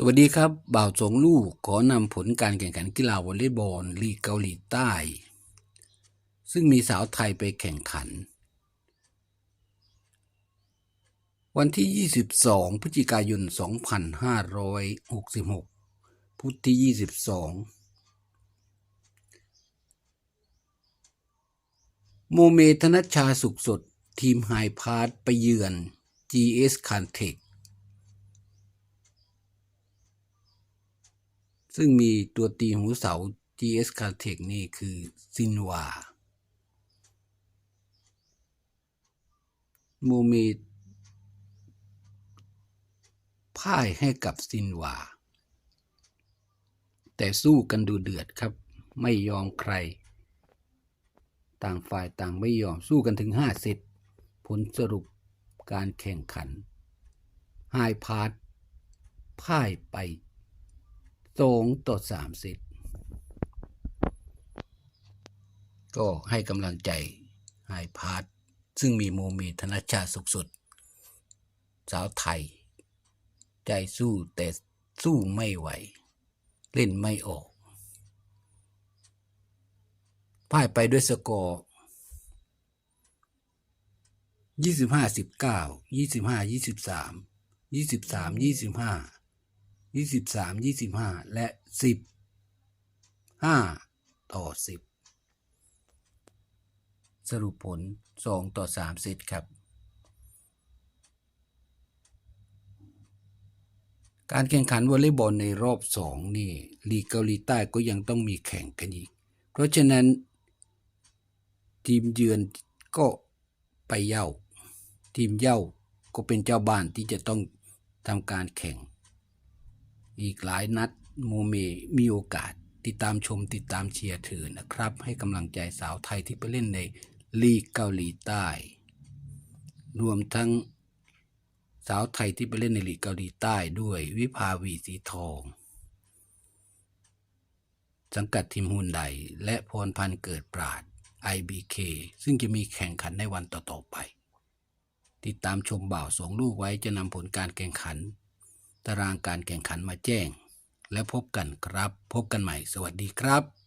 สวัสดีครับ บ่าวสองลูกขอนำผลการแข่งขันกีฬาวอลเลย์บอลลีกเกาหลีใต้ ซึ่งมีสาวไทยไปแข่งขัน วันที่ 22 พฤศจิกายน 2566 พุธที่ 22 โมเมธนัชชาสุขสด ทีมไฮพาร์ตไปเยือน GS c a n t e c ซึ่งมีตัวตีหูเสา GS c a r t e c นี่คือซินวาโมเมพ่ายให้กับซินวา แต่สู้กันดูเดือดครับ ไม่ยอมใคร ต่างฝ่ายต่างไม่ยอมสู้กันถึงห้าเซตผลสรุปการแข่งขันไฮพาร์ตพ่ายไป สองต่อสามเซตก็ให้กำลังใจไฮพาร์ตซึ่งมีโมเมธนชาติสุขสุด สาวไทย ใจสู้แต่สู้ไม่ไหว เล่นไม่ออกพ่ายไปด้วยสกอร์ยี่สิบห้าสิบเก้ายี่สิบห้ายี่สิบสามยี่สิบสามยี่สิบห้า ยี่สิบสามยี่สิบห้าและสิบห้าต่อสิบสรุปผลสองต่อสามเซตครับ การแข่งขันวอลเลย์บอลในรอบสองนี่ลีกเกาหลีใต้ก็ยังต้องมีแข่งกันอีก เพราะฉะนั้น ทีมเยือนก็ไปเย่า ทีมเย่าก็เป็นเจ้าบ้านที่จะต้องทำการแข่ง อีกหลายนัดโมเมมีโอกาสติดตามชมติดตามเชียร์เธอนะครับ ให้กำลังใจสาวไทยที่ไปเล่นในลีกเกาหลีใต้ รวมทั้งสาวไทยที่ไปเล่นในลีกเกาหลีใต้ด้วยวิภาวีสีทอง สังกัดทีมฮุนไดและพรพันธ์เกิดปราด IBK ซึ่งจะมีแข่งขันในวันต่อๆไป ติดตามชมบ่าวสองลูกไว้จะนำผลการแข่งขัน ตารางการแข่งขันมาแจ้ง และพบกันครับ พบกันใหม่ สวัสดีครับ